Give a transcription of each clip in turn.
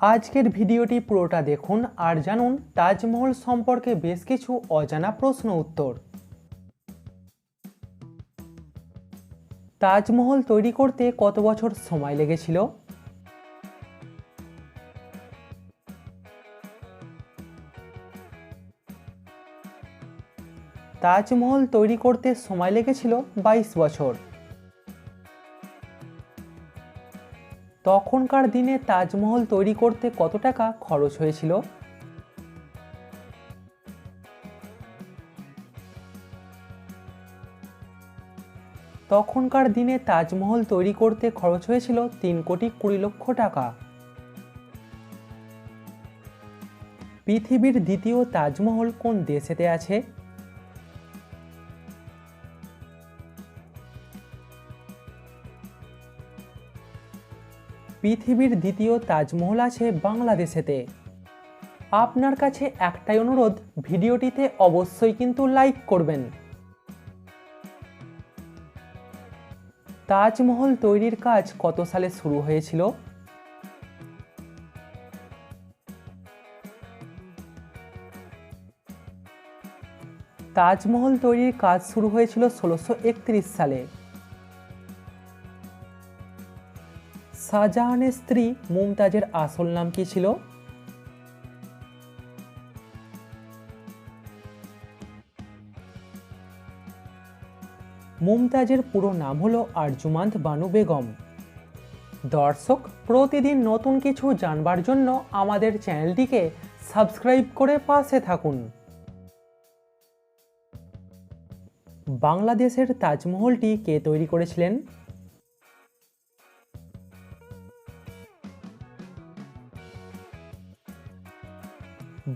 আজকের ভিডিওটি পুরোটা দেখুন আর জানুন তাজমহল সম্পর্কে বেশ কিছু অজানা প্রশ্ন উত্তর। তাজমহল তৈরি করতে কত বছর সময় লেগেছিল? তাজমহল তৈরি করতে সময় লেগেছিল বাইশ বছর। তখনকার দিনে তাজমহল তৈরি করতে কত টাকা খরচ হয়েছিল? তখনকার দিনে তাজমহল তৈরি করতে খরচ হয়েছিল তিন কোটি কুড়ি লক্ষ টাকা। পৃথিবীর দ্বিতীয় তাজমহল কোন দেশেতে আছে? পৃথিবীর দ্বিতীয় তাজমহল আছে বাংলাদেশেতে। আপনার কাছে একটাই অনুরোধ, ভিডিওটিতে অবশ্যই কিন্তু লাইক করবেন। তাজমহল তৈরির কাজ কত সালে শুরু হয়েছিল? তাজমহল তৈরির কাজ শুরু হয়েছিল ষোলোশো সালে। শাহজাহানের স্ত্রী মুমতাজের আসল নাম কি ছিল? মুমতাজের পুরো নাম হলো আরজুমান্দ বানু বেগম। দর্শক, প্রতিদিন নতুন কিছু জানবার জন্য আমাদের চ্যানেলটিকে সাবস্ক্রাইব করে পাশে থাকুন। বাংলাদেশের তাজমহলটি কে তৈরি করেছিলেন?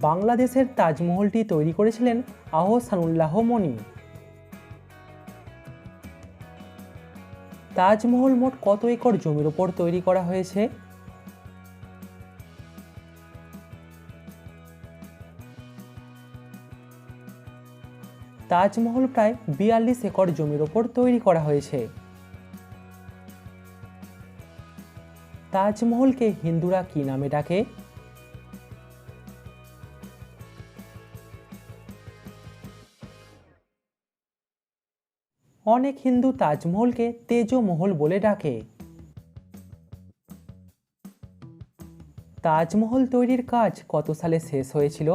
বাংলাদেশের তাজমহলটি তৈরি করেছিলেন আহসানুল্লাহ মনি। তাজমহল মোট কত একর জমির ওপর তৈরি করা হয়েছে? তাজমহল প্রায় বিয়াল্লিশ একর জমির ওপর তৈরি করা হয়েছে। তাজমহলকে হিন্দুরা কি নামে ডাকে? অনেক হিন্দু তাজমহলকে তেজমহল বলে ডাকে। তাজমহল তৈরির কাজ কত সালে শেষ হয়েছিল?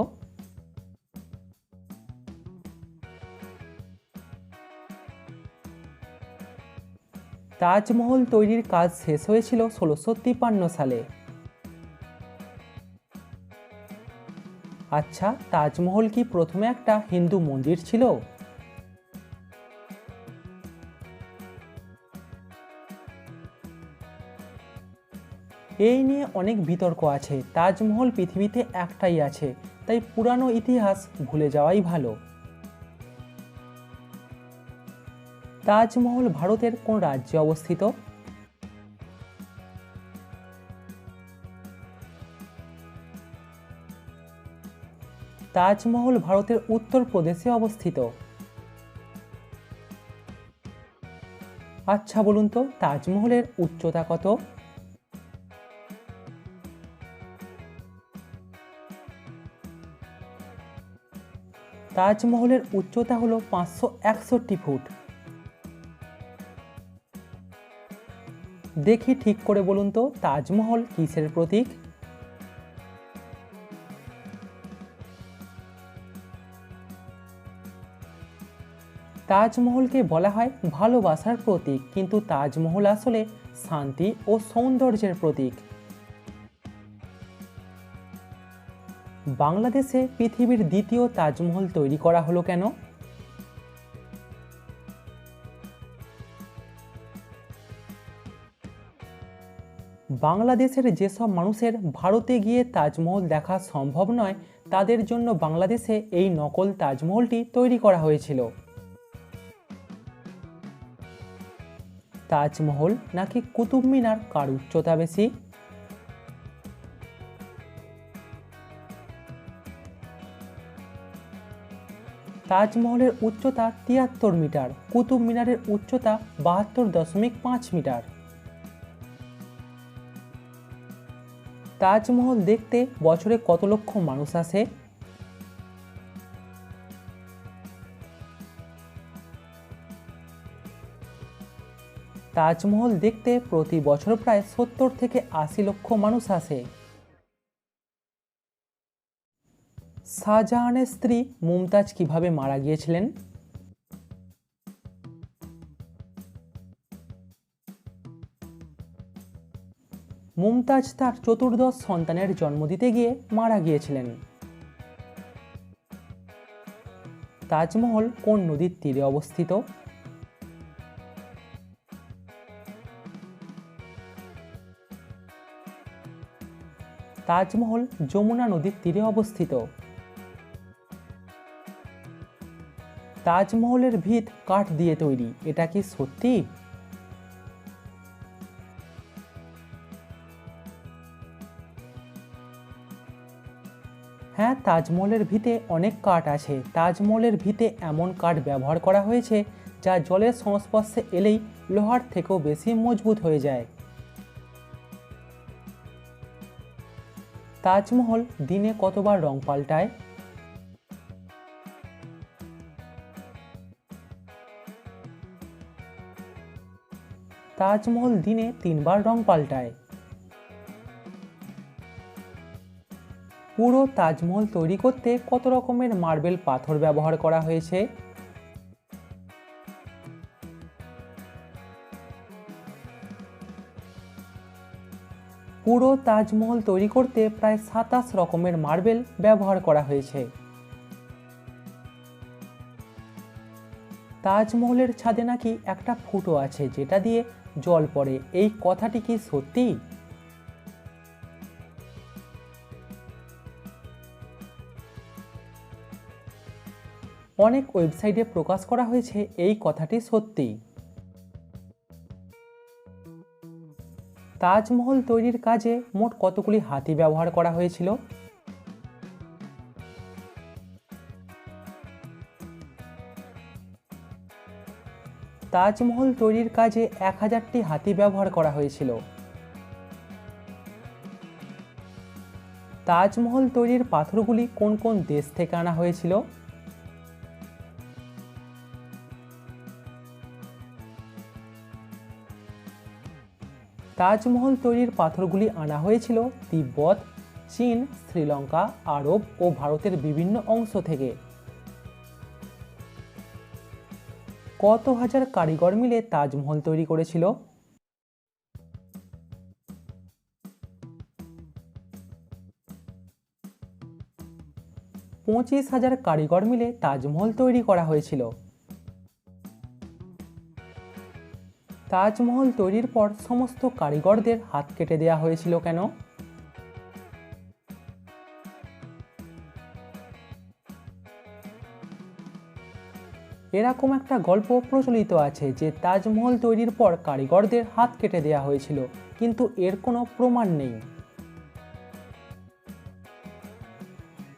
তাজমহল তৈরির কাজ শেষ হয়েছিল ষোলোশো তিপান্ন সালে। আচ্ছা তাজমহল কি প্রথমে একটা হিন্দু মন্দির ছিল? এই নিয়ে অনেক বিতর্ক আছে। তাজমহল পৃথিবীতে একটাই আছে, তাই পুরানো ইতিহাস ভুলে যাওয়াই ভালো। তাজমহল ভারতের কোন রাজ্যে অবস্থিত? তাজমহল ভারতের উত্তরপ্রদেশে অবস্থিত। আচ্ছা বলুন তো, তাজমহলের উচ্চতা কত? তাজমহলের উচ্চতা হলো পাঁচশো একষট্টি ফুট। দেখি ঠিক করে বলুন তো তাজমহল কিসের প্রতীক? তাজমহলকে বলা হয় ভালোবাসার প্রতীক, কিন্তু তাজমহল আসলে শান্তি ও সৌন্দর্যের প্রতীক। বাংলাদেশে পৃথিবীর দ্বিতীয় তাজমহল তৈরি করা হলো কেন? বাংলাদেশের যেসব মানুষের ভারতে গিয়ে তাজমহল দেখা সম্ভব নয়, তাদের জন্য বাংলাদেশে এই নকল তাজমহলটি তৈরি করা হয়েছিল। তাজমহল নাকি কুতুব মিনার কার উচ্চতা বেশি? তাজমহলের উচ্চতা তিয়াত্তর মিটার, কুতুব মিনারের উচ্চতা বাহাত্তর দশমিক পাঁচ মিটার। তাজমহল দেখতে বছরে কত লক্ষ মানুষ আসে? তাজমহল দেখতে প্রতি বছর প্রায় সত্তর থেকে আশি লক্ষ মানুষ আসে। শাহজাহানের স্ত্রী মুমতাজ কীভাবে মারা গিয়েছিলেন? মুমতাজ তার চতুর্দশ সন্তানের জন্ম দিতে গিয়ে মারা গিয়েছিলেন। তাজমহল কোন নদীর তীরে অবস্থিত? তাজমহল যমুনা নদীর তীরে অবস্থিত। তাজমহলের ভিত কাঠ দিয়ে তৈরি। এটা কি সত্যি? হ্যাঁ তাজমহলের ভিতে অনেক কাঠ আছে। তাজমহলের ভিতে এমন কাঠ ব্যবহার করা হয়েছে, যা জলের সংস্পর্শে এলেই লোহার থেকেও বেশি মজবুত হয়ে যায়। তাজমহল দিনে কতবার রং পাল্টায়? তাজমহল দিনে তিনবার রং পাল্টায়। পুরো তাজমহল তৈরি করতে কত রকমের মার্বেল পাথর ব্যবহার করা হয়েছে? পুরো তাজমহল তৈরি করতে প্রায় সাতাশ রকমের মার্বেল ব্যবহার করা হয়েছে। তাজমহলের ছাদে নাকি একটা ফুটো আছে যেটা দিয়ে জল পড়ে। এই কথাটি কি সত্যি? অনেক ওয়েবসাইটে প্রকাশ করা হয়েছে এই কথাটি সত্যি। তাজমহল তৈরির কাজে মোট কতগুলি হাতি ব্যবহার করা হয়েছিল? তাজমহল তৈরির কাজে এক হাজারটি হাতি ব্যবহার করা হয়েছিল। তাজমহল তৈরির পাথরগুলি কোন কোন দেশ থেকে আনা হয়েছিল? তাজমহল তৈরির পাথরগুলি আনা হয়েছিল তিব্বত, চীন, শ্রীলঙ্কা, আরব ও ভারতের বিভিন্ন অংশ থেকে। কত হাজার কারিগর মিলে তাজমহল তৈরি করেছিল? পঁচিশ হাজার কারিগর মিলে তাজমহল তৈরি করা হয়েছিল। তাজমহল তৈরির পর সমস্ত কারিগরদের হাত কেটে দেওয়া হয়েছিল কেন? এরকম একটা গল্প প্রচলিত আছে যে তাজমহল তৈরির পর কারিগরদের হাত কেটে দেওয়া হয়েছিল, কিন্তু এর কোনো প্রমাণ নেই।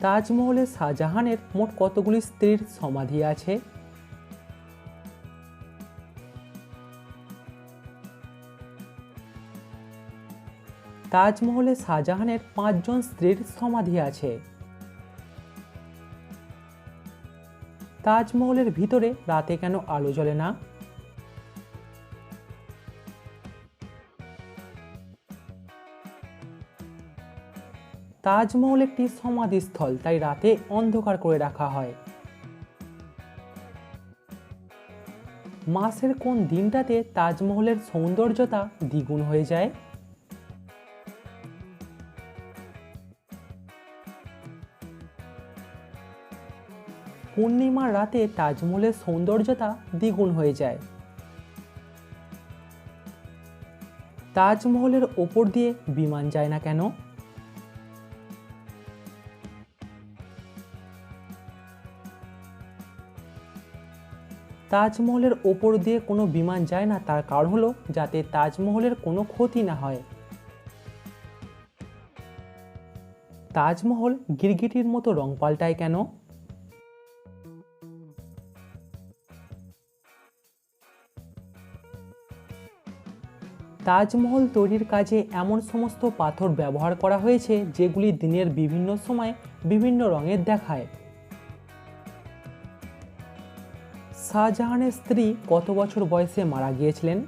তাজমহলে শাহজাহানের মোট কতগুলি স্ত্রীর সমাধি আছে? তাজমহলে শাহজাহানের পাঁচজন স্ত্রীর সমাধি আছে। তাজমহলের ভিতরে রাতে কেন আলো জ্বলে না? তাজমহল একটি সমাধিস্থল, তাই রাতে অন্ধকার করে রাখা হয়। মাসের কোন দিনটাতে তাজমহলের সৌন্দর্যতা দ্বিগুণ হয়ে যায়? পূর্ণিমার রাতে তাজমহলের সৌন্দর্যতা দ্বিগুণ হয়ে যায়। তাজমহলের ওপর দিয়ে বিমান যায় না কেন? তাজমহলের ওপর দিয়ে কোনো বিমান যায় না, তার কারণ হলো যাতে তাজমহলের কোনো ক্ষতি না হয়। তাজমহল গিরগিটির মতো রং পাল্টায় কেন? তাজমহল তৈরির কাজে এমন সমস্ত পাথর ব্যবহার করা হয়েছে যেগুলি দিনের বিভিন্ন সময় বিভিন্ন রঙের দেখায়। শাহজাহানের স্ত্রী কত বছর বয়সে মারা গিয়েছিলেন?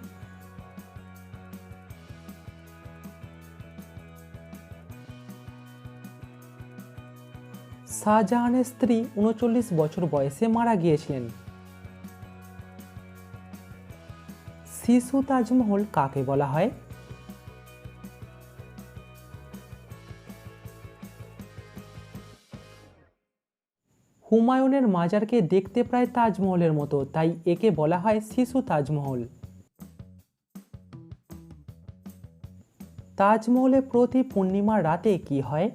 শাহজাহানের স্ত্রী উনচল্লিশ বছর বয়সে মারা গিয়েছিলেন। শিশু তাজমহল কাকে বলা হয়? হুমায়ুনের মাজারকে দেখতে প্রায় তাজমহলের মতো, তাই একে বলা হয় শিশু তাজমহল। তাজমহলে প্রতি পূর্ণিমার রাতে কি হয়?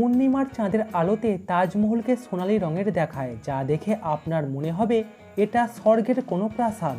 পূর্ণিমার চাঁদের আলোতে তাজমহলকে সোনালি রঙের দেখায়, যা দেখে আপনার মনে হবে এটা স্বর্গের কোনো প্রাসাদ।